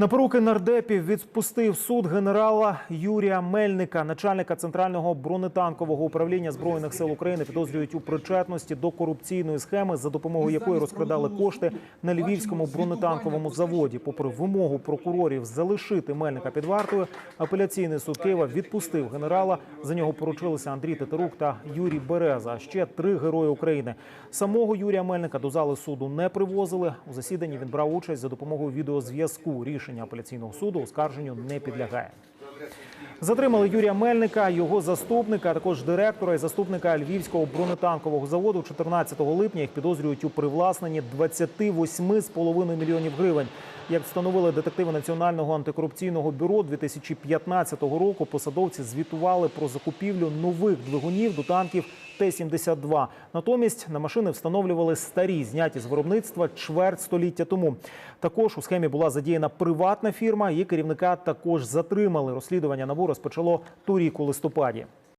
На поруки нардепів відпустив суд генерала Юрія Мельника, начальника центрального бронетанкового управління збройних сил України. Підозрюють у причетності до корупційної схеми, за допомогою якої розкрадали кошти на львівському бронетанковому заводі. Попри вимогу прокурорів залишити Мельника під вартою, апеляційний суд Києва відпустив генерала. За нього поручилися Андрій Тетерук та Юрій Береза. А ще три герої України. Самого Юрія Мельника до зали суду не привозили. У засіданні він брав участь за допомогою відеозв'язку. Рішення апеляційного суду оскарженню не підлягає. Затримали Юрія Мельника, його заступника, а також директора і заступника Львівського бронетанкового заводу. 14 липня їх підозрюють у привласненні 28,5 мільйонів гривень. Як встановили детективи Національного антикорупційного бюро 2015 року, посадовці звітували про закупівлю нових двигунів до танків Т-72. Натомість на машини встановлювали старі, зняті з виробництва чверть століття тому. Також у схемі була задіяна приватна фірма. Її керівника також затримали. Розслідування НАБУ розпочало торік у листопаді.